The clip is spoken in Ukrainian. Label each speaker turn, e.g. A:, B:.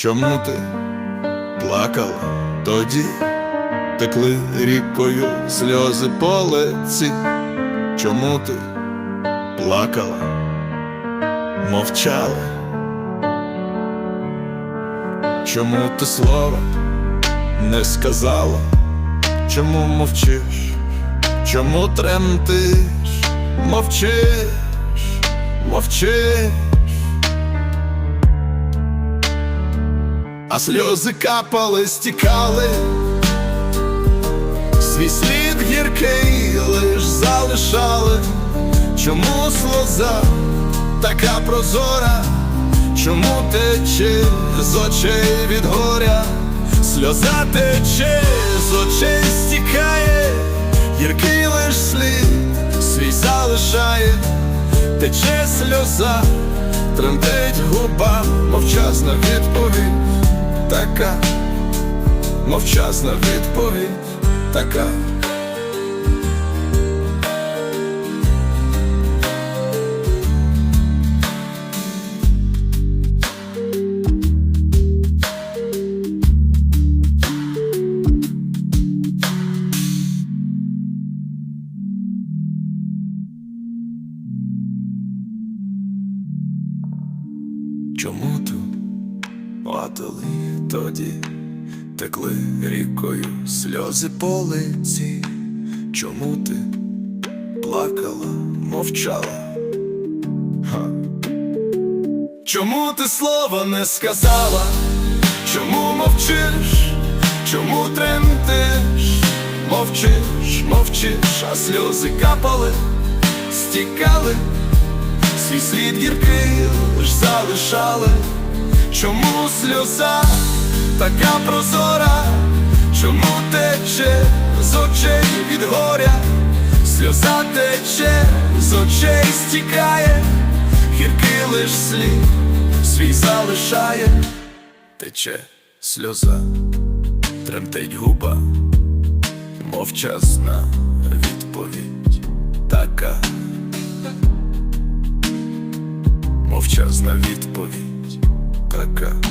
A: Чому ти плакала тоді, текли рікою сльози по лиці? Чому ти плакала, мовчала? Чому ти слова не сказала? Чому мовчиш? Чому тремтиш? Мовчиш, мовчиш. А сльози капали, стікали, свій слід гіркий лиш залишали. Чому сльоза така прозора? Чому тече з очей від горя? Сльоза тече з очей стікає, гіркий лиш слід свій залишає, тече сльоза, тремтить губа, мовчазна відповідь така, мовчазна відповідь така. Чому ту платили тоді, текли рікою сльози по лиці? Чому ти плакала, мовчала? Ха. Чому ти слова не сказала? Чому мовчиш? Чому тремтиш? Мовчиш, мовчиш, а сльози капали, стікали. Свій слід гіркий лиш залишали, чому сльоза така прозора, чому тече з очей від горя, сльоза тече з очей стікає, гіркий лиш слід свій залишає, тече сльоза, тремтить губа, мовчазна відповідь така. Мовчазна відповідь така.